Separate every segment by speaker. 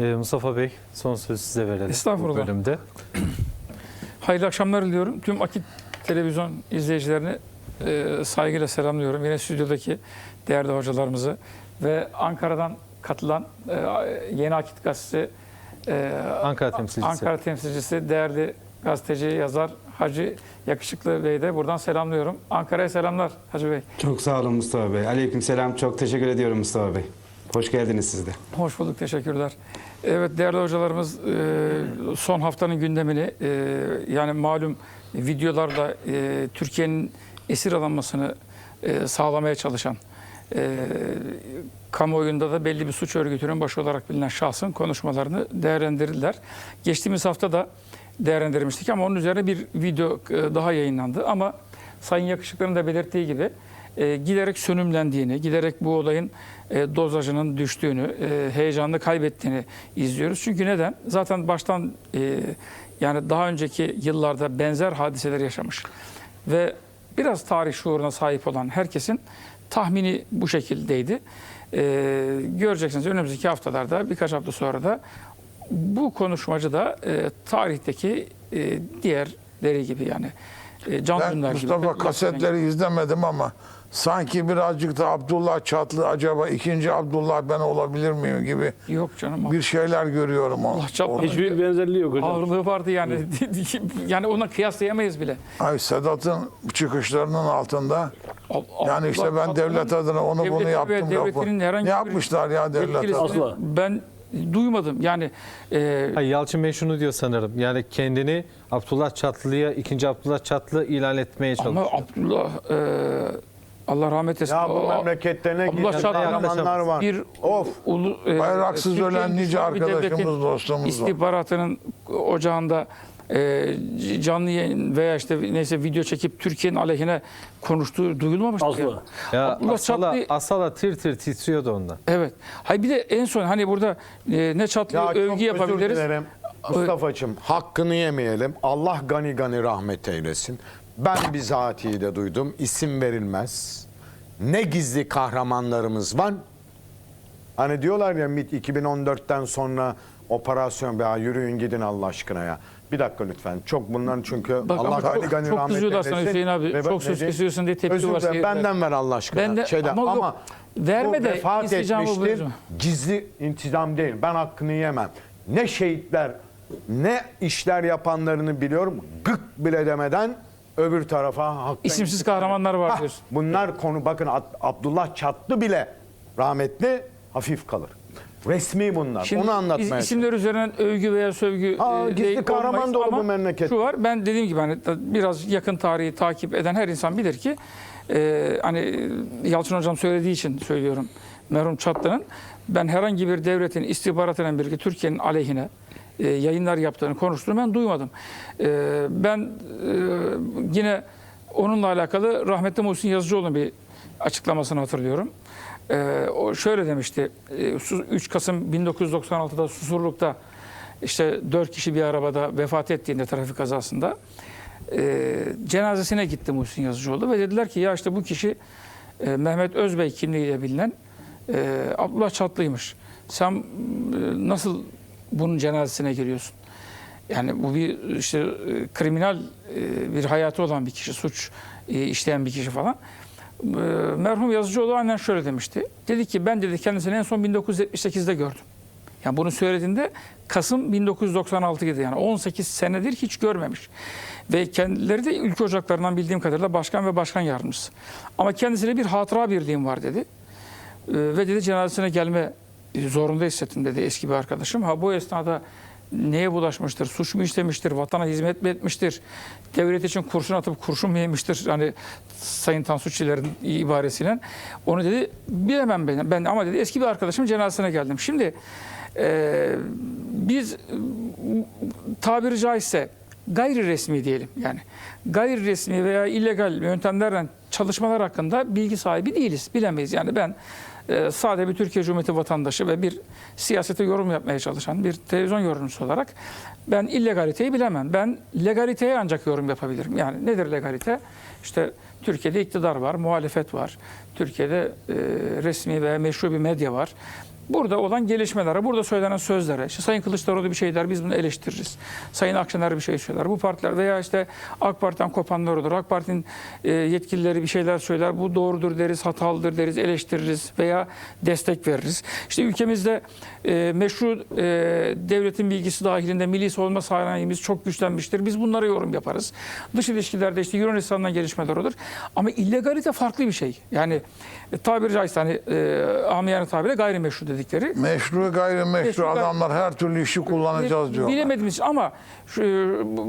Speaker 1: Ee, Mustafa Bey son sözü size verelim
Speaker 2: Estağfurullah.
Speaker 1: bu bölümde.
Speaker 2: Hayırlı akşamlar diliyorum. Tüm Akit televizyon izleyicilerini e, saygıyla selamlıyorum. Yine stüdyodaki değerli hocalarımızı ve Ankara'dan katılan e, Yeni Akit Gazetesi e,
Speaker 1: Ankara temsilcisi.
Speaker 2: Ankara temsilcisi, değerli gazeteci, yazar Hacı Yakışıklı Bey'i de buradan selamlıyorum. Ankara'ya selamlar Hacı Bey.
Speaker 3: Çok sağ olun Mustafa Bey. Aleykümselam. Çok teşekkür ediyorum Mustafa Bey. Hoş geldiniz siz de.
Speaker 2: Hoş bulduk, teşekkürler. Evet değerli hocalarımız e, son haftanın gündemini e, yani malum videolarla e, Türkiye'nin esir alınmasını sağlamaya çalışan kamuoyunda da belli bir suç örgütünün başı olarak bilinen şahsın konuşmalarını değerlendirdiler. Geçtiğimiz hafta da değerlendirmiştik ama onun üzerine bir video daha yayınlandı ama Sayın Yakışıklı'nın da belirttiği gibi e, giderek sönümlendiğini, giderek bu olayın e, dozajının düştüğünü, e, heyecanını kaybettiğini izliyoruz. Çünkü neden? Zaten baştan e, yani daha önceki yıllarda benzer hadiseler yaşamış ve biraz tarih şuuruna sahip olan herkesin tahmini bu şekildeydi. E, göreceksiniz önümüzdeki haftalarda birkaç hafta sonra da bu konuşmacı da e, tarihteki e, diğerleri gibi yani e, Can
Speaker 4: Ben
Speaker 2: Dündar gibi.
Speaker 4: Mustafa
Speaker 2: Gülen gibi.
Speaker 4: kasetleri izlemedim ama sanki birazcık da Abdullah Çatlı acaba ikinci Abdullah ben olabilir miyim gibi
Speaker 2: Yok canım.
Speaker 4: bir şeyler görüyorum.
Speaker 2: Allah
Speaker 4: orada.
Speaker 5: Hiçbir benzerliği yok hocam.
Speaker 2: Ağırlığı vardı yani. yani ona kıyaslayamayız bile.
Speaker 4: Ay Sedat'ın çıkışlarının altında
Speaker 2: Al-
Speaker 4: yani işte
Speaker 2: Allah
Speaker 4: ben
Speaker 2: çatlı'nın
Speaker 4: devlet adına onu bunu
Speaker 2: devleti ve
Speaker 4: yaptım.
Speaker 2: devletinin
Speaker 4: lafı.
Speaker 2: herhangi
Speaker 4: Ne
Speaker 2: bir
Speaker 4: yapmışlar ya devlet adına?
Speaker 5: Asla.
Speaker 2: Ben duymadım. Yani e,
Speaker 1: Hayır, Yalçın Bey şunu diyor sanırım. Yani kendini Abdullah Çatlı'ya, ikinci Abdullah Çatlı ilan etmeye
Speaker 2: ama
Speaker 1: çalışıyor.
Speaker 2: Abdullah e, Allah rahmet etsin.
Speaker 6: Ya bu
Speaker 2: O-
Speaker 6: memlekette ne
Speaker 2: Abdullah
Speaker 6: gizli
Speaker 2: Çatlı
Speaker 6: kahramanlar var.
Speaker 2: bir
Speaker 6: Of.
Speaker 2: ulu, e,
Speaker 4: Bayraksız ölen nice
Speaker 2: bir
Speaker 4: arkadaşımız,
Speaker 2: devletin
Speaker 4: dostumuz var.
Speaker 2: istihbaratının ocağında e, canlı yayın veya işte neyse video çekip Türkiye'nin aleyhine konuştuğu duyulmamıştı.
Speaker 5: Asla.
Speaker 2: ya. Abdullah
Speaker 1: Asala,
Speaker 2: Çatlı-
Speaker 1: Asala tir tir titriyordu ondan.
Speaker 2: Evet. Hayır bir de en son hani burada e, ne çatlı
Speaker 6: Ya çok
Speaker 2: övgü
Speaker 6: özür
Speaker 2: yapabiliriz.
Speaker 6: dilerim. Mustafa'cığım hakkını yemeyelim. Allah gani gani rahmet eylesin. Ben bizatihi de duydum. İsim verilmez. Ne gizli kahramanlarımız var. Hani diyorlar ya MİT 2014'ten sonra operasyon ya yürüyün gidin Allah aşkına ya. Bir dakika lütfen. Çok bunların çünkü
Speaker 2: Bak
Speaker 6: Allah gani
Speaker 2: çok-
Speaker 6: gani
Speaker 2: çok
Speaker 6: rahmet
Speaker 2: kızıyorlar sana
Speaker 6: eylesin.
Speaker 2: Hüseyin abi.
Speaker 6: Ve-
Speaker 2: Çok
Speaker 6: ne
Speaker 2: söz
Speaker 6: diyeyim?
Speaker 2: kesiyorsun diye tepki
Speaker 6: Özür
Speaker 2: var
Speaker 6: dilerim.
Speaker 2: seyirciler.
Speaker 6: Benden ver Allah aşkına.
Speaker 2: Ben de-
Speaker 6: Şeyden.
Speaker 2: ama
Speaker 6: ama,
Speaker 2: yok. Verme
Speaker 6: bu
Speaker 2: de
Speaker 6: vefat etmiştir. Gizli intizam değil. Ben hakkını yemem. Ne şehitler ne işler yapanlarını biliyorum. Gık bile demeden öbür tarafa haktan
Speaker 2: İsimsiz kahramanlar var diyorsun.
Speaker 6: bunlar konu bakın Ab- Abdullah Çatlı bile rahmetli hafif kalır. Resmi bunlar.
Speaker 2: Şimdi
Speaker 6: Onu anlatmaya çalışıyorum.
Speaker 2: isimler üzerinden övgü veya sövgü
Speaker 6: Aa,
Speaker 2: e,
Speaker 6: gizli kahraman dolu bu memleket.
Speaker 2: Şu var ben dediğim gibi hani biraz yakın tarihi takip eden her insan bilir ki e, hani Yalçın hocam söylediği için söylüyorum merhum Çatlı'nın ben herhangi bir devletin istihbaratıyla birlikte Türkiye'nin aleyhine e, yayınlar yaptığını konuştuğunu ben duymadım. E, ben e, yine onunla alakalı rahmetli Muhsin Yazıcıoğlu'nun bir açıklamasını hatırlıyorum. O şöyle demişti. e, Su- 3 Kasım 1996'da Susurluk'ta işte 4 kişi bir arabada vefat ettiğinde trafik kazasında cenazesine gitti Muhsin Yazıcıoğlu ve dediler ki ya işte bu kişi e, Mehmet Özbey kimliğiyle bilinen e, Abdullah Çatlı'ymış. Sen nasıl bunun cenazesine giriyorsun? Yani bu bir işte e, kriminal e, bir hayatı olan bir kişi, suç e, işleyen bir kişi falan. Merhum Yazıcıoğlu aynen şöyle demişti. Dedi ki ben dedi kendisini en son 1978'de gördüm. Yani bunu söylediğinde Kasım 1996 idi yani 18 senedir hiç görmemiş. Ve kendileri de ülke ocaklarından bildiğim kadarıyla başkan ve başkan yardımcısı. Ama kendisiyle bir hatıra birliğim var dedi. Ve dedi cenazesine gelme zorunda hissettim dedi eski bir arkadaşım. Ha bu esnada neye bulaşmıştır? Suç mu işlemiştir? Vatana hizmet mi etmiştir? Devlet için kurşun atıp kurşun mu yemiştir? Hani Sayın Tansu Çiller'in ibaresiyle. Onu dedi bilemem ben. Ben ama dedi eski bir arkadaşımın cenazesine geldim. Şimdi e, biz tabiri caizse gayri resmi diyelim yani gayri resmi veya illegal yöntemlerle çalışmalar hakkında bilgi sahibi değiliz. Bilemeyiz. Yani ben e, sade bir Türkiye Cumhuriyeti vatandaşı ve bir siyasete yorum yapmaya çalışan bir televizyon yorumcusu olarak ben illegaliteyi bilemem. Ben legaliteye ancak yorum yapabilirim. Yani nedir legalite? İşte Türkiye'de iktidar var, muhalefet var. Türkiye'de e, resmi veya meşru bir medya var. Burada olan gelişmelere, burada söylenen sözlere, işte Sayın Kılıçdaroğlu bir şey der, biz bunu eleştiririz. Sayın Akşener bir şey söyler. Bu partiler veya işte AK Parti'den kopanlar olur. AK Parti'nin e, yetkilileri bir şeyler söyler. Bu doğrudur deriz, hatalıdır deriz, eleştiririz veya destek veririz. İşte ülkemizde e, meşru e, devletin bilgisi dahilinde milli savunma sanayimiz çok güçlenmiştir. Biz bunlara yorum yaparız. Dış ilişkilerde işte Yunanistan'dan gelişmeler olur. Ama illegalite farklı bir şey. Yani tabiri caizse hani amiyane tabirle gayrimeşru dedikleri.
Speaker 4: Meşru gayrimeşru
Speaker 2: Meşru gay-
Speaker 4: adamlar her türlü işi kullanacağız diyorlar.
Speaker 2: Bilemediğimiz için ama şu, bu,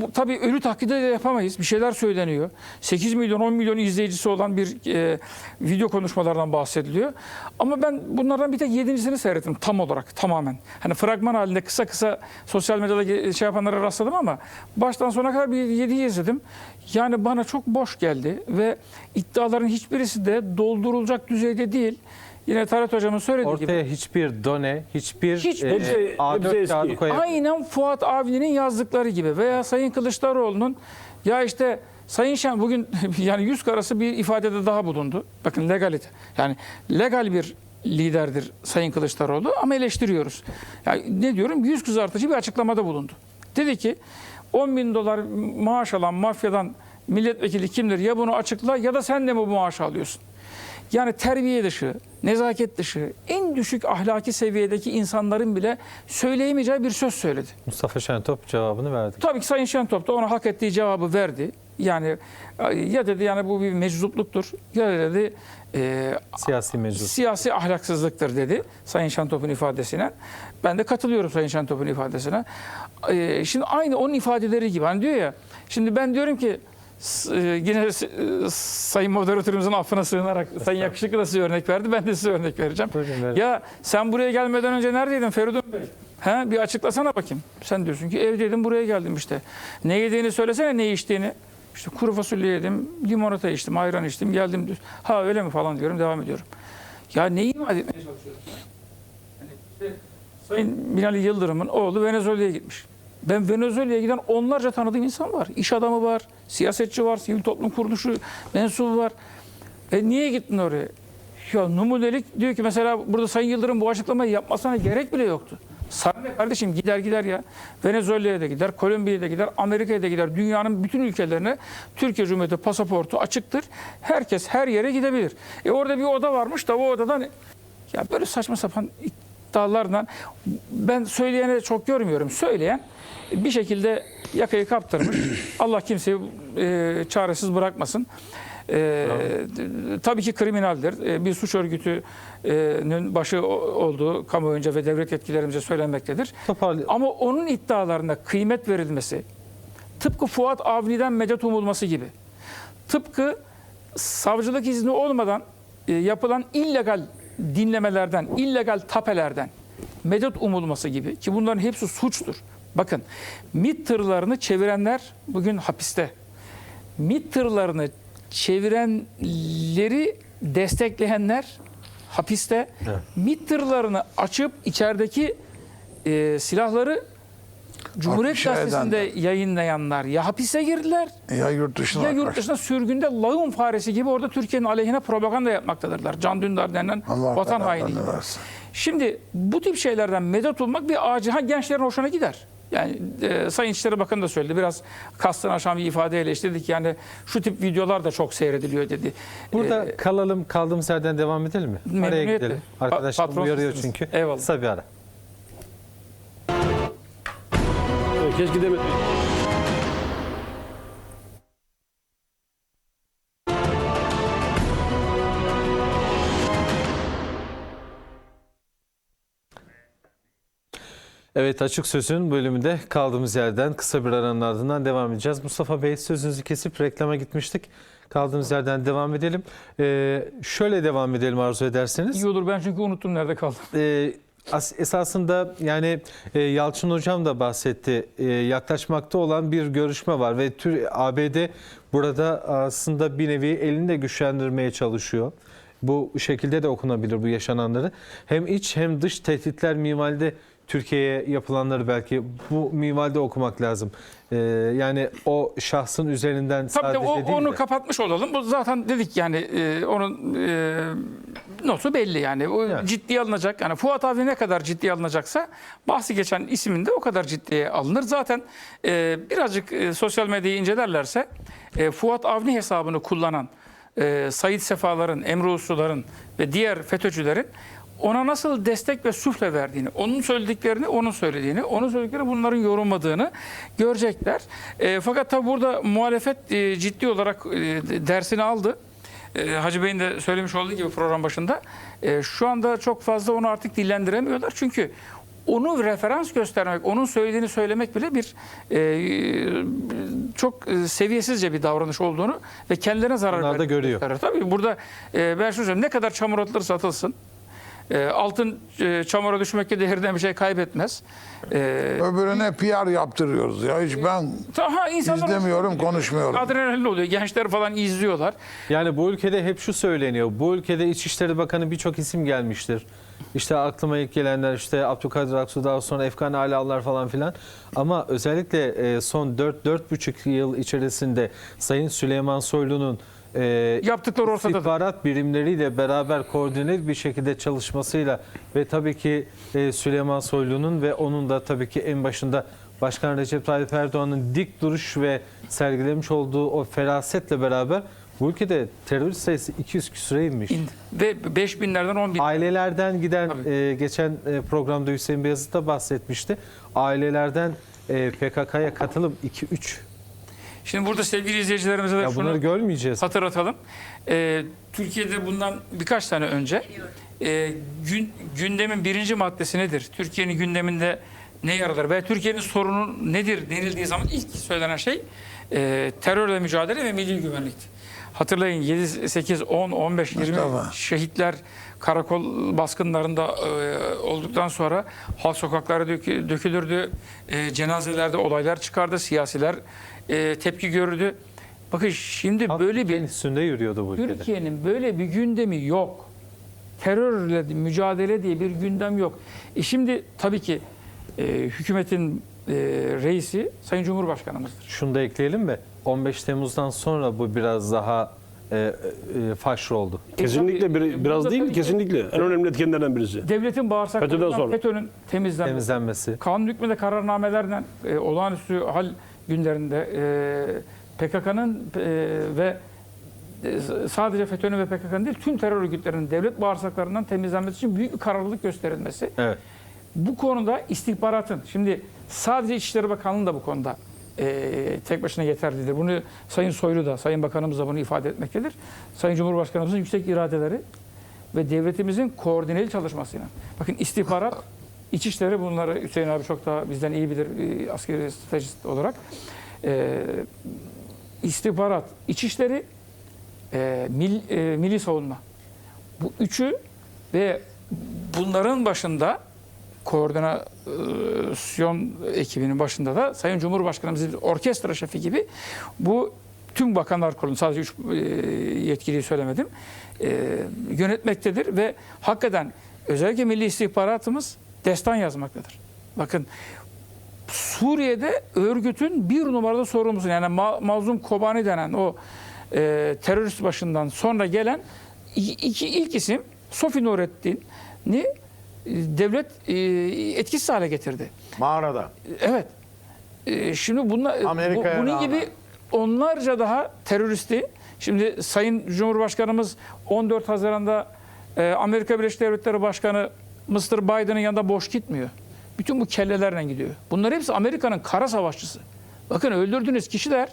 Speaker 2: bu- tabii ölü taklidi de yapamayız. Bir şeyler söyleniyor. 8 milyon 10 milyon izleyicisi olan bir e, video konuşmalardan bahsediliyor. Ama ben bunlardan bir tek yedincisini seyrettim tam olarak tamamen. Hani fragman halinde kısa kısa sosyal medyada şey yapanlara rastladım ama baştan sona kadar bir yediyi izledim. Yani bana çok boş geldi ve iddiaların hiçbirisi de doldurulacak düzeyde değil. Yine Talat Hocam'ın söylediği gibi.
Speaker 1: Ortaya hiçbir done, hiçbir
Speaker 2: Hiç-
Speaker 1: e,
Speaker 5: Hepsi-
Speaker 1: A4
Speaker 5: hepsi eski.
Speaker 1: kağıdı koyamıyor.
Speaker 2: Aynen Fuat Avni'nin yazdıkları gibi veya Sayın Kılıçdaroğlu'nun ya işte Sayın Şen bugün yani yüz karası bir ifadede daha bulundu. Bakın legalite. Yani legal bir liderdir Sayın Kılıçdaroğlu ama eleştiriyoruz. Yani ne diyorum? Yüz kızartıcı bir açıklamada bulundu. Dedi ki 10 bin dolar maaş alan mafyadan milletvekili kimdir? Ya bunu açıkla ya da sen de mi bu maaşı alıyorsun? Yani terbiye dışı, nezaket dışı, en düşük ahlaki seviyedeki insanların bile söyleyemeyeceği bir söz söyledi.
Speaker 1: Mustafa Şentop cevabını verdi.
Speaker 2: Tabii ki Sayın Şentop da ona hak ettiği cevabı verdi. Yani ya dedi yani bu bir meczupluktur ya dedi e,
Speaker 1: Siyasi meclis.
Speaker 2: siyasi ahlaksızlıktır dedi Sayın Şentop'un ifadesine. Ben de katılıyorum Sayın Şentop'un ifadesine. E, şimdi aynı onun ifadeleri gibi. Hani diyor ya şimdi ben diyorum ki yine s- e, Sayın moderatörümüzün affına sığınarak Sayın Yakışıklı da size örnek verdi. Ben de size örnek vereceğim.
Speaker 1: Buyurun.
Speaker 2: Ya sen buraya gelmeden önce neredeydin Feridun Bey? He, bir açıklasana bakayım. Sen diyorsun ki evdeydim buraya geldim işte. Ne yediğini söylesene ne içtiğini. İşte kuru fasulye yedim, limonata içtim, ayran içtim, geldim. diyor. Ha öyle mi falan diyorum, devam ediyorum. Ya neyi ima etmeye çalışıyorum? Yani işte Sayın Binali Yıldırım'ın oğlu Venezuela'ya gitmiş. Ben Venezuela'ya giden onlarca tanıdığım insan var. İş adamı var, siyasetçi var, sivil toplum kuruluşu mensubu var. E niye gittin oraya? Ya numunelik diyor ki mesela burada Sayın Yıldırım bu açıklamayı yapmasına gerek bile yoktu. Sana kardeşim gider gider ya. Venezuela'ya da gider, Kolombiya'ya da gider, Amerika'ya da gider. Dünyanın bütün ülkelerine Türkiye Cumhuriyeti pasaportu açıktır. Herkes her yere gidebilir. E orada bir oda varmış da o odadan ya böyle saçma sapan iddialarla ben söyleyene çok görmüyorum. Söyleyen bir şekilde yakayı kaptırmış. Allah kimseyi e, çaresiz bırakmasın. E, tabii ki kriminaldir. E, bir suç örgütünün başı olduğu kamuoyunca ve devlet yetkilerimize söylenmektedir.
Speaker 1: Toparlı-
Speaker 2: Ama onun iddialarına kıymet verilmesi, tıpkı Fuat Avni'den medet umulması gibi, tıpkı savcılık izni olmadan e, yapılan illegal dinlemelerden, illegal tapelerden medet umulması gibi ki bunların hepsi suçtur. Bakın MİT tırlarını çevirenler bugün hapiste. MİT tırlarını çevirenleri destekleyenler hapiste. MİT tırlarını açıp içerideki e, silahları Cumhuriyet
Speaker 4: Afişe
Speaker 2: Gazetesi'nde yayınlayanlar ya hapise girdiler
Speaker 4: Ya yurt dışına
Speaker 2: ya yurt dışına sürgünde lağım faresi gibi orada Türkiye'nin aleyhine propaganda yapmaktadırlar. Can Dündar denen
Speaker 4: Allah
Speaker 2: vatan haini. Şimdi bu tip şeylerden medet olmak bir acil. Ha gençlerin hoşuna gider. Yani e, Sayın İçişleri Bakanı da söyledi. Biraz kastını aşan bir ifadeyle dedik yani şu tip videolar da çok seyrediliyor dedi.
Speaker 1: Burada
Speaker 2: E,
Speaker 1: kalalım, kaldığımız yerden devam edelim mi? Araya gidelim. Arkadaşlar uyarıyor çünkü.
Speaker 2: Eyvallah.
Speaker 1: Kısa bir ara.
Speaker 5: Keşke demedim.
Speaker 1: Evet Açık Söz'ün bölümünde kaldığımız yerden kısa bir aranın ardından devam edeceğiz. Mustafa Bey sözünüzü kesip reklama gitmiştik. Kaldığımız yerden devam edelim. Ee, şöyle devam edelim arzu ederseniz.
Speaker 2: iyi olur ben çünkü unuttum nerede kaldım.
Speaker 1: Ee, as- esasında yani e, Yalçın Hocam da bahsetti. E, yaklaşmakta olan bir görüşme var ve tür ABD burada aslında bir nevi elini de güçlendirmeye çalışıyor. Bu şekilde de okunabilir bu yaşananları. Hem iç hem dış tehditler minvalinde Türkiye'ye yapılanları belki bu minvalde okumak lazım. Ee, yani o şahsın üzerinden
Speaker 2: Tabii de
Speaker 1: sadece
Speaker 2: o,
Speaker 1: değil
Speaker 2: onu
Speaker 1: de.
Speaker 2: kapatmış olalım. Bu zaten dedik yani e, onun e, notu belli yani. O
Speaker 1: Yani.
Speaker 2: ciddiye alınacak. Yani Fuat Avni ne kadar ciddiye alınacaksa bahsi geçen ismin de o kadar ciddiye alınır. Zaten e, birazcık e, sosyal medyayı incelerlerse e, Fuat Avni hesabını kullanan e, Said Sefaların, Emre Usluların ve diğer FETÖ'cülerin ona nasıl destek ve sufle verdiğini, onun söylediklerini onun söylediğini, onun söylediklerini bunların yorumladığını görecekler. E, fakat tabi burada muhalefet e, ciddi olarak e, dersini aldı. E, Hacı Bey'in de söylemiş olduğu gibi program başında e, şu anda çok fazla onu artık dillendiremiyorlar. Çünkü onu referans göstermek, onun söylediğini söylemek bile bir e, çok e, seviyesizce bir davranış olduğunu ve kendilerine zarar verdiğini
Speaker 1: görüyor.
Speaker 2: gösterir. Tabii burada e, ben şunu söyleyeyim, ne kadar çamur atılırsa atılsın, e, altın e, çamura düşmekle değerden bir şey kaybetmez. E,
Speaker 4: Öbürüne PR yaptırıyoruz ya. Hiç ben
Speaker 2: daha insanlar
Speaker 4: izlemiyorum, konuşmuyorum.
Speaker 2: adrenalin oluyor. Gençler falan izliyorlar.
Speaker 1: Yani bu ülkede hep şu söyleniyor. Bu ülkede İçişleri Bakanı birçok isim gelmiştir. İşte aklıma ilk gelenler işte Abdülkadir Aksu daha sonra Efkan Alallar falan filan. Ama özellikle e, son 4-4,5 yıl içerisinde Sayın Süleyman Soylu'nun e,
Speaker 2: Yaptıkları ortadadır.
Speaker 1: istihbarat birimleriyle beraber koordineli bir şekilde çalışmasıyla ve tabii ki e, Süleyman Soylu'nun ve onun da tabii ki en başında Başkan Recep Tayyip Erdoğan'ın dik duruş ve sergilemiş olduğu o ferasetle beraber bu ülkede terörist sayısı 200 küsure inmiş.
Speaker 2: İndi. Ve 5 binlerden 10 bin.
Speaker 1: Ailelerden giden
Speaker 2: Tabii.
Speaker 1: e, geçen e, programda Hüseyin Beyazıt da bahsetmişti. Ailelerden e, PKK'ya katılım 2-3.
Speaker 2: Şimdi burada sevgili izleyicilerimize de
Speaker 1: Ya bunları
Speaker 2: şunu
Speaker 1: görmeyeceğiz.
Speaker 2: hatırlatalım. Ee, Türkiye'de bundan birkaç sene önce e, gün, gündemin birinci maddesi nedir? Türkiye'nin gündeminde ne yer alır? Ve Türkiye'nin sorunu nedir denildiği zaman ilk söylenen şey e, terörle mücadele ve milli güvenlikti. Hatırlayın 7, 8, 10, 15, 20
Speaker 4: Mustafa.
Speaker 2: şehitler karakol baskınlarında e, olduktan sonra halk sokaklara dökü- dökülürdü. E, cenazelerde olaylar çıkardı. Siyasiler e, tepki gördü. Bakın şimdi
Speaker 1: Halk
Speaker 2: böyle bir
Speaker 1: üstünde yürüyordu bu ülkede.
Speaker 2: Türkiye'nin böyle bir gündemi yok. Terörle mücadele diye bir gündem yok. E şimdi tabii ki e, hükümetin e, reisi Sayın Cumhurbaşkanımızdır.
Speaker 1: Şunu da ekleyelim mi? 15 Temmuz'dan sonra bu biraz daha e, e, faşr oldu.
Speaker 5: Kesinlikle
Speaker 2: tabii,
Speaker 5: bir,
Speaker 2: e,
Speaker 5: biraz değil,
Speaker 2: ki-
Speaker 5: kesinlikle. En önemli etkenlerden birisi.
Speaker 2: Devletin bağırsaklarından. FETÖ'nün temizlenmesi.
Speaker 1: Temizlenmesi.
Speaker 2: Kanun hükmünde kararnamelerden e, olağanüstü hal günlerinde e, PKK'nın e, ve e, sadece FETÖ'nün ve PKK'nın değil tüm terör örgütlerinin devlet bağırsaklarından temizlenmesi için büyük bir kararlılık gösterilmesi.
Speaker 1: Evet.
Speaker 2: Bu konuda istihbaratın, şimdi sadece İçişleri Bakanlığı da bu konuda e, tek başına yeterlidir. Bunu Sayın Soylu da, Sayın Bakanımız da bunu ifade etmektedir. Sayın Cumhurbaşkanımızın yüksek iradeleri ve devletimizin koordineli çalışmasıyla. Bakın istihbarat, İçişleri bunları Hüseyin abi çok daha bizden iyi bilir e, askeri stratejist olarak. E, istihbarat, İçişleri, e, mil, e, milli savunma. Bu üçü ve bunların başında koordinasyon ekibinin başında da Sayın Cumhurbaşkanımız orkestra şefi gibi bu tüm bakanlar kurulu sadece üç e, yetkiliyi söylemedim e, yönetmektedir ve hakikaten özellikle milli istihbaratımız destan yazmaktadır. Bakın Suriye'de örgütün bir numarada sorumlusu yani Ma- Mazlum Kobani denen o e, terörist başından sonra gelen iki ilk isim Sofi Nurettin'i e, devlet e, etkisiz hale getirdi.
Speaker 6: Mağarada.
Speaker 2: Evet. E, şimdi bunlar bu- bunun
Speaker 6: rağmen.
Speaker 2: gibi onlarca daha teröristi şimdi Sayın Cumhurbaşkanımız 14 Haziran'da e, Amerika Birleşik Devletleri Başkanı Mr. Biden'ın yanında boş gitmiyor. Bütün bu kellelerle gidiyor. Bunlar hepsi Amerika'nın kara savaşçısı. Bakın öldürdüğünüz kişiler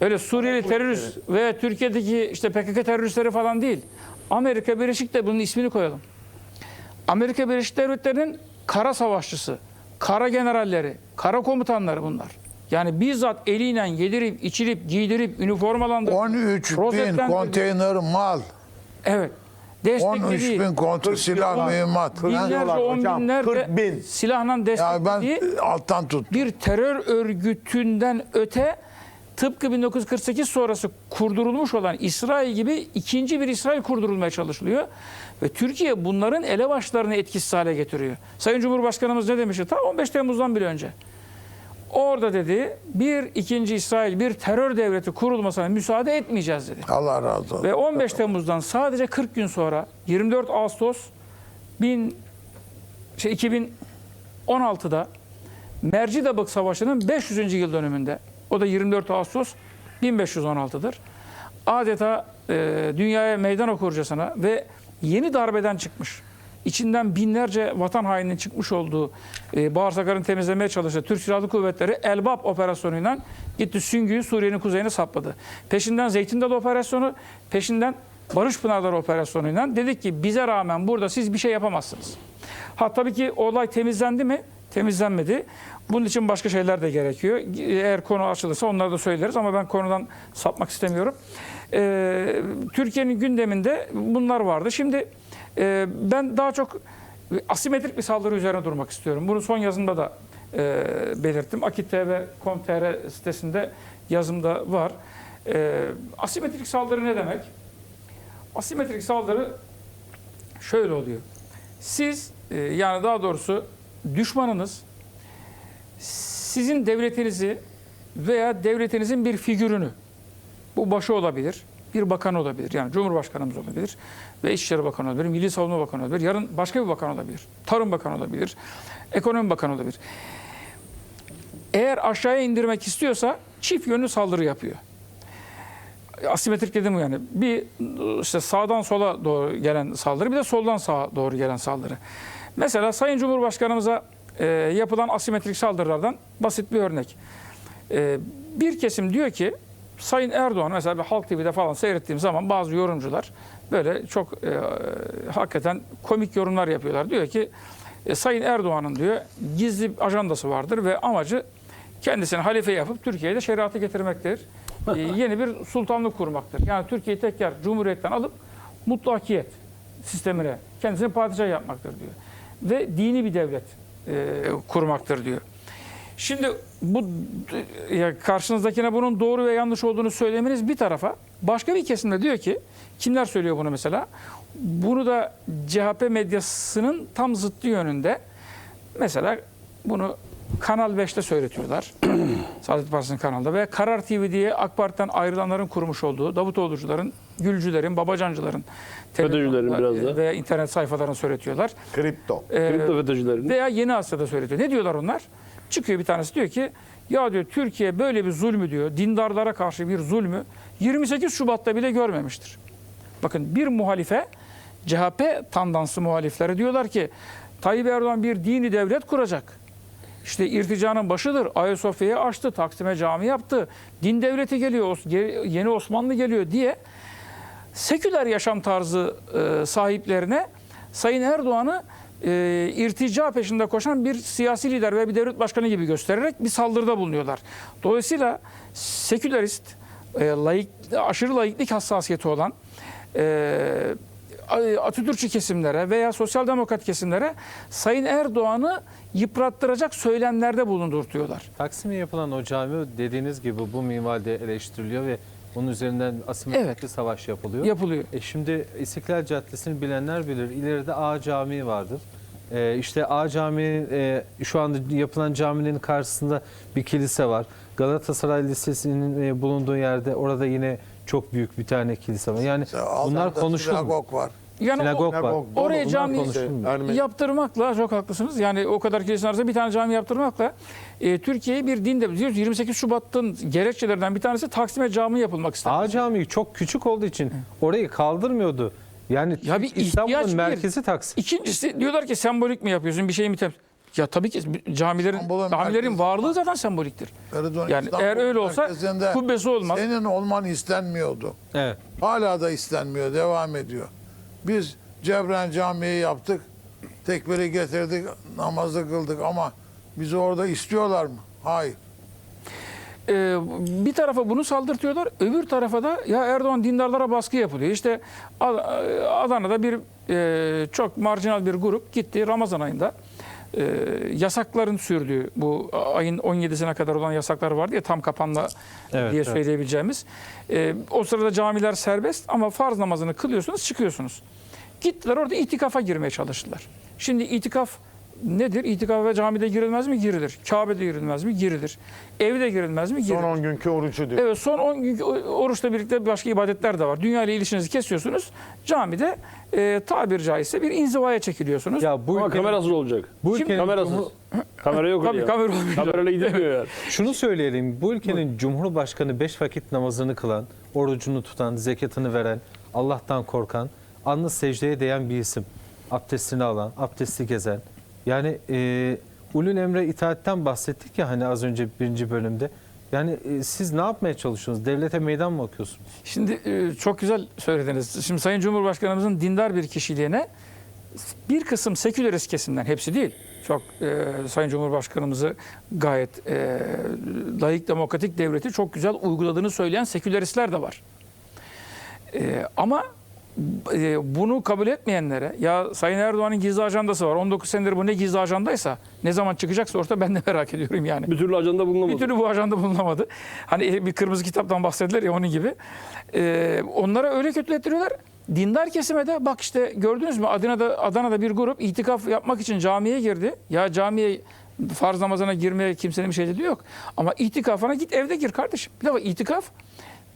Speaker 2: öyle Suriyeli terörist veya Türkiye'deki işte PKK teröristleri falan değil. Amerika Birleşik de bunun ismini koyalım. Amerika Birleşik Devletleri'nin kara savaşçısı, kara generalleri, kara komutanları bunlar. Yani bizzat eliyle yedirip, içirip, giydirip, üniformalandırıp,
Speaker 4: 13 bin konteyner mal,
Speaker 2: Evet.
Speaker 4: 13
Speaker 2: Desteklediği,
Speaker 4: bin konteyner silah mühimmat.
Speaker 2: binlerce, on
Speaker 6: hocam,
Speaker 2: binlerce
Speaker 6: 40 bin.
Speaker 2: silahla
Speaker 4: Ya
Speaker 2: desteklediği
Speaker 4: ben alttan tut.
Speaker 2: bir terör örgütünden öte tıpkı 1948 sonrası kurdurulmuş olan İsrail gibi ikinci bir İsrail kurdurulmaya çalışılıyor. Ve Türkiye bunların elebaşlarını etkisiz hale getiriyor. Sayın Cumhurbaşkanımız ne demişti? Ta 15 Temmuz'dan bile önce. Orada dedi bir ikinci İsrail bir terör devleti kurulmasına müsaade etmeyeceğiz dedi.
Speaker 4: Allah razı olsun.
Speaker 2: Ve 15 Temmuz'dan sadece 40 gün sonra 24 Ağustos 1000 şey 2016'da Mercidabık Savaşı'nın 500. yıl dönümünde o da 24 Ağustos 1516'dır. Adeta e, dünyaya meydan okurcasına ve yeni darbeden çıkmış. İçinden binlerce vatan haininin çıkmış olduğu e, bağırsaklarını temizlemeye çalıştığı Türk Silahlı Kuvvetleri Elbap operasyonuyla gitti Süngü'yü Suriye'nin kuzeyine sapladı. Peşinden Zeytin operasyonu, peşinden Barış Pınarları operasyonuyla dedik ki bize rağmen burada siz bir şey yapamazsınız. Ha tabii ki olay temizlendi mi? Temizlenmedi. Bunun için başka şeyler de gerekiyor. Eğer konu açılırsa onları da söyleriz ama ben konudan sapmak istemiyorum. Ee, Türkiye'nin gündeminde bunlar vardı. Şimdi e, ben daha çok asimetrik bir saldırı üzerine durmak istiyorum. Bunu son yazımda da e, belirttim. Akit.tv.com.tr sitesinde yazımda var. E, asimetrik saldırı ne demek? Asimetrik saldırı şöyle oluyor. Siz e, yani daha doğrusu düşmanınız sizin devletinizi veya devletinizin bir figürünü bu başı olabilir, bir bakan olabilir. Yani Cumhurbaşkanımız olabilir ve İçişleri Bakanı olabilir, Milli Savunma Bakanı olabilir. Yarın başka bir bakan olabilir. Tarım Bakanı olabilir, Ekonomi Bakanı olabilir. Eğer aşağıya indirmek istiyorsa çift yönlü saldırı yapıyor asimetrik dedim yani. Bir işte sağdan sola doğru gelen saldırı bir de soldan sağa doğru gelen saldırı. Mesela Sayın Cumhurbaşkanımıza e, yapılan asimetrik saldırılardan basit bir örnek. E, bir kesim diyor ki Sayın Erdoğan mesela bir Halk TV'de falan seyrettiğim zaman bazı yorumcular böyle çok e, hakikaten komik yorumlar yapıyorlar. Diyor ki e, Sayın Erdoğan'ın diyor gizli ajandası vardır ve amacı kendisini halife yapıp Türkiye'de şeriatı getirmektir. E, yeni bir sultanlık kurmaktır. Yani Türkiye'yi tekrar cumhuriyetten alıp mutlakiyet sistemine kendisini padişah yapmaktır diyor. Ve dini bir devlet e, kurmaktır diyor. Şimdi bu ya karşınızdakine bunun doğru ve yanlış olduğunu söylemeniz bir tarafa. Başka bir kesimde diyor ki kimler söylüyor bunu mesela? Bunu da CHP medyasının tam zıttı yönünde mesela bunu Kanal 5'te söyletiyorlar. Saadet Partisi'nin kanalında ve Karar TV diye AK Parti'den ayrılanların kurmuş olduğu Davutoğlucuların, Gülcülerin, Babacancıların
Speaker 5: FETÖ'cülerin biraz da.
Speaker 2: veya internet sayfalarını söyletiyorlar.
Speaker 6: Kripto.
Speaker 2: Ee,
Speaker 5: Kripto FETÖ'cülerin.
Speaker 2: veya Yeni Asya'da söyletiyor. Ne diyorlar onlar? Çıkıyor bir tanesi diyor ki ya diyor Türkiye böyle bir zulmü diyor dindarlara karşı bir zulmü 28 Şubat'ta bile görmemiştir. Bakın bir muhalife CHP tandansı muhalifleri diyorlar ki Tayyip Erdoğan bir dini devlet kuracak. İşte irticanın başıdır. Ayasofya'yı açtı, Taksim'e cami yaptı. Din devleti geliyor, yeni Osmanlı geliyor diye seküler yaşam tarzı sahiplerine Sayın Erdoğan'ı e, irtica peşinde koşan bir siyasi lider ve bir devlet başkanı gibi göstererek bir saldırıda bulunuyorlar. Dolayısıyla sekülerist, e, laik, aşırı laiklik hassasiyeti olan e, Atatürkçü kesimlere veya sosyal demokrat kesimlere Sayın Erdoğan'ı yıprattıracak söylemlerde bulundurtuyorlar.
Speaker 1: Taksim'e yapılan o cami dediğiniz gibi bu minvalde eleştiriliyor ve bunun üzerinden asimetrik
Speaker 2: Evet.
Speaker 1: bir savaş yapılıyor.
Speaker 2: Yapılıyor.
Speaker 1: E şimdi İstiklal Caddesi'ni bilenler bilir. İleride A Camii vardır. E, işte A Camii'nin e, şu anda yapılan caminin karşısında bir kilise var. Galatasaray Lisesi'nin e, bulunduğu yerde orada yine çok büyük bir tane kilise var. Yani bunlar
Speaker 4: Altında
Speaker 1: konuşulmuyor.
Speaker 4: Var.
Speaker 2: Yani o-
Speaker 1: Sinagog var.
Speaker 6: Sinagog,
Speaker 2: Oraya cami.
Speaker 6: Ermeni-
Speaker 2: yaptırmakla çok haklısınız. Yani o kadar kilisenin arasında bir tane cami yaptırmakla e, Türkiye'yi bir din devleti diyoruz. 28 Şubat'ın gerekçelerinden bir tanesi Taksim'e cami yapılmak istendi.
Speaker 1: A Camii çok küçük olduğu için orayı kaldırmıyordu. Yani
Speaker 2: Ya bir ihtiyaç
Speaker 1: İstanbul'un
Speaker 2: bir.
Speaker 1: merkezi Taksim.
Speaker 2: İkincisi diyorlar ki sembolik mi yapıyorsun bir şey mi tem Ya tabii ki camilerin
Speaker 4: İstanbul'un
Speaker 2: camilerin
Speaker 4: merkezi-
Speaker 2: varlığı zaten semboliktir.
Speaker 4: Erdoğan
Speaker 2: Yani
Speaker 4: İstanbul
Speaker 2: eğer öyle olsa
Speaker 4: merkezinde
Speaker 2: kubbesi olmaz.
Speaker 4: Senin olman istenmiyordu.
Speaker 1: Evet.
Speaker 4: Hala da istenmiyor, devam ediyor. Biz Cebren Camii'yi yaptık, tekbiri getirdik, namazı kıldık ama bizi orada istiyorlar mı? Hayır.
Speaker 2: Ee, bir tarafa bunu saldırtıyorlar, öbür tarafa da ya Erdoğan dindarlara baskı yapılıyor. İşte Ad- Adana'da bir e, çok marjinal bir grup gitti Ramazan ayında e, yasakların sürdüğü bu ayın 17'sine kadar olan yasaklar vardı ya tam kapanma
Speaker 1: Evet,
Speaker 2: diye
Speaker 1: evet.
Speaker 2: söyleyebileceğimiz. E, o sırada camiler serbest ama farz namazını kılıyorsunuz çıkıyorsunuz. Gittiler orada itikafa girmeye çalıştılar. Şimdi itikaf nedir? İtikafa camide girilmez mi? Girilir. Kabe'de girilmez mi? Girilir. Evde girilmez mi? Girilir.
Speaker 6: Son 10 günkü orucu diyor.
Speaker 2: Evet son 10 gün oruçla birlikte başka ibadetler de var. Dünya ile ilişkinizi kesiyorsunuz. Camide e, tabir caizse bir inzivaya çekiliyorsunuz.
Speaker 1: Ya bu
Speaker 5: Ama
Speaker 1: ülkenin,
Speaker 5: kamerasız olacak.
Speaker 1: bu
Speaker 2: Şimdi-
Speaker 1: ülkenin
Speaker 5: Kamerasız. Kamera yok
Speaker 2: Tabii
Speaker 5: ya.
Speaker 2: kamera olmayacak.
Speaker 5: Kamerayla gidemiyor yani.
Speaker 1: şunu söyleyelim. Bu ülkenin Cumhurbaşkanı beş vakit namazını kılan, orucunu tutan, zekatını veren, Allah'tan korkan, alnı secdeye değen bir isim. Abdestini alan, abdesti gezen. Yani e, ulul emre itaatten bahsettik ya hani az önce birinci bölümde. Yani e, siz ne yapmaya çalışıyorsunuz? Devlete meydan mı okuyorsunuz?
Speaker 2: Şimdi e, çok güzel söylediniz. Şimdi Sayın Cumhurbaşkanımızın dindar bir kişiliğine bir kısım sekülerist kesimden, hepsi değil. Çok e, Sayın Cumhurbaşkanımızı gayet e, layık demokratik devleti çok güzel uyguladığını söyleyen seküleristler de var. E, ama bunu kabul etmeyenlere ya Sayın Erdoğan'ın gizli ajandası var. 19 senedir bu ne gizli ajandaysa ne zaman çıkacaksa orta ben de merak ediyorum yani.
Speaker 5: Bir türlü ajanda bulunamadı.
Speaker 2: Bir türlü bu ajanda bulunamadı. Hani bir kırmızı kitaptan bahsedilir ya onun gibi. Ee, onlara öyle kötülettiriyorlar. Dindar kesime de bak işte gördünüz mü Adana'da, Adana'da bir grup itikaf yapmak için camiye girdi. Ya camiye farz namazına girmeye kimsenin bir şey dediği yok. Ama itikafına git evde gir kardeşim. Bir defa itikaf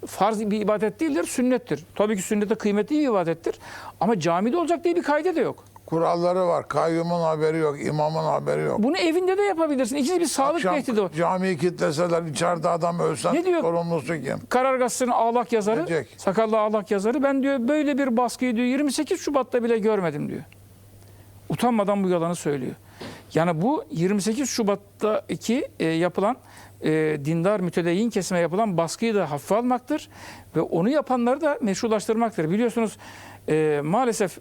Speaker 2: farz bir ibadet değildir, sünnettir. Tabii ki sünnete kıymetli bir ibadettir. Ama camide olacak diye bir kaydı da yok.
Speaker 4: Kuralları var. Kayyumun haberi yok, imamın haberi yok.
Speaker 2: Bunu evinde de yapabilirsin. İkisi bir sağlık
Speaker 4: Akşam
Speaker 2: tehdidi o.
Speaker 4: camiyi kitleseler içeride adam ölsen
Speaker 2: Ne diyor?
Speaker 4: sorumlusu kim?
Speaker 2: Karar Gazetesi'nin ağlak yazarı,
Speaker 4: Gelecek.
Speaker 2: sakallı ağlak yazarı ben diyor böyle bir baskıyı diyor 28 Şubat'ta bile görmedim diyor. Utanmadan bu yalanı söylüyor. Yani bu 28 Şubat'taki e, yapılan e, dindar mütedeyyin kesime yapılan baskıyı da hafife almaktır ve onu yapanları da meşrulaştırmaktır. Biliyorsunuz e, maalesef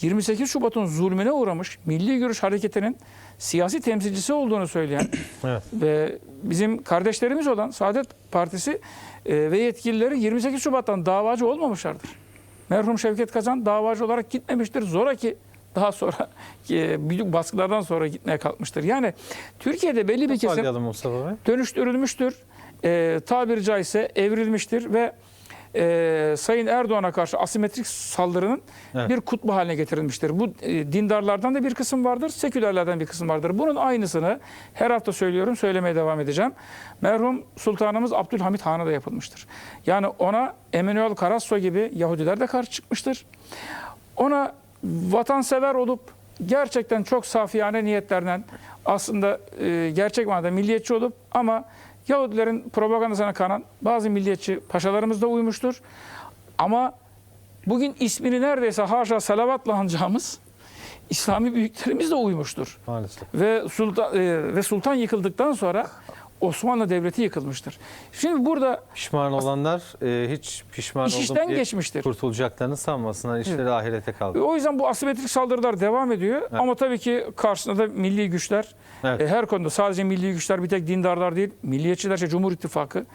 Speaker 2: 28 Şubat'ın zulmüne uğramış Milli Görüş Hareketi'nin siyasi temsilcisi olduğunu söyleyen
Speaker 1: Evet.
Speaker 2: ve bizim kardeşlerimiz olan Saadet Partisi e, ve yetkilileri 28 Şubat'tan davacı olmamışlardır. Merhum Şevket Kazan davacı olarak gitmemiştir. Zoraki daha sonra e, büyük baskılardan sonra gitmeye kalkmıştır. Yani Türkiye'de belli bir kesim
Speaker 1: Mustafa Bey.
Speaker 2: dönüştürülmüştür. E, tabiri caizse evrilmiştir ve e, Sayın Erdoğan'a karşı asimetrik saldırının
Speaker 1: Evet.
Speaker 2: bir kutbu haline getirilmiştir. Bu e, dindarlardan da bir kısım vardır, sekülerlerden bir kısım vardır. Bunun aynısını her hafta söylüyorum, söylemeye devam edeceğim. Merhum Sultanımız Abdülhamit Han'a da yapılmıştır. Yani ona Emanuel Karasso gibi Yahudiler de karşı çıkmıştır. Ona vatansever olup gerçekten çok safiyane niyetlerden aslında e, gerçek manada milliyetçi olup ama Yahudilerin propagandasına kanan bazı milliyetçi paşalarımız da uymuştur. Ama bugün ismini neredeyse haşa salavatla anacağımız İslami büyüklerimiz de uymuştur.
Speaker 1: Maalesef.
Speaker 2: Ve sultan e, ve sultan yıkıldıktan sonra Osmanlı Devleti yıkılmıştır. Şimdi burada
Speaker 1: Pişman olanlar e, hiç pişman
Speaker 2: İş işten
Speaker 1: diye
Speaker 2: geçmiştir.
Speaker 1: kurtulacaklarını sanmasınlar. İşleri ahirete kaldı.
Speaker 2: O yüzden bu asimetrik saldırılar devam ediyor. Ama tabii ki karşısında da milli güçler
Speaker 1: Evet.
Speaker 2: e, her konuda sadece milli güçler bir tek dindarlar değil, milliyetçiler, işte Cumhur İttifakı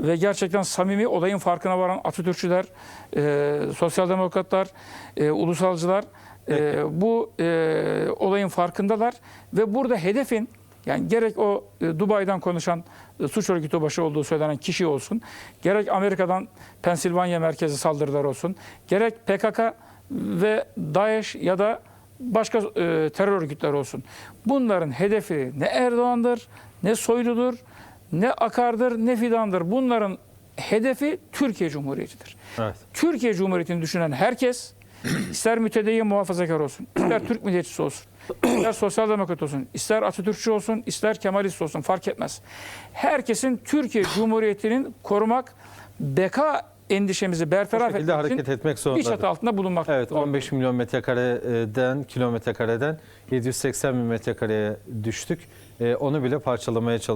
Speaker 2: ve gerçekten samimi olayın farkına varan Atatürkçüler, e, sosyal demokratlar, e, ulusalcılar e, bu e, olayın farkındalar ve burada hedefin yani gerek o e, Dubai'den konuşan e, suç örgütü başı olduğu söylenen kişi olsun, gerek Amerika'dan Pensilvanya merkezi saldırılar olsun, gerek PKK ve DAEŞ ya da başka e, terör örgütleri olsun. Bunların hedefi ne Erdoğan'dır, ne Soylu'dur, ne Akar'dır, ne Fidan'dır. Bunların hedefi Türkiye Cumhuriyeti'dir.
Speaker 1: Evet.
Speaker 2: Türkiye Cumhuriyeti'ni düşünen herkes ister mütedeyyin muhafazakar olsun, ister Türk milliyetçisi olsun, ister sosyal demokrat olsun, ister Atatürkçü olsun, ister Kemalist olsun fark etmez. Herkesin Türkiye Cumhuriyeti'nin korumak, beka endişemizi bertaraf etmek için
Speaker 1: hareket etmek
Speaker 2: bir çatı altında bulunmak.
Speaker 1: Evet 15 milyon metrekareden kilometrekareden 780 bin metrekareye düştük. E, onu bile parçalamaya çalışıyoruz.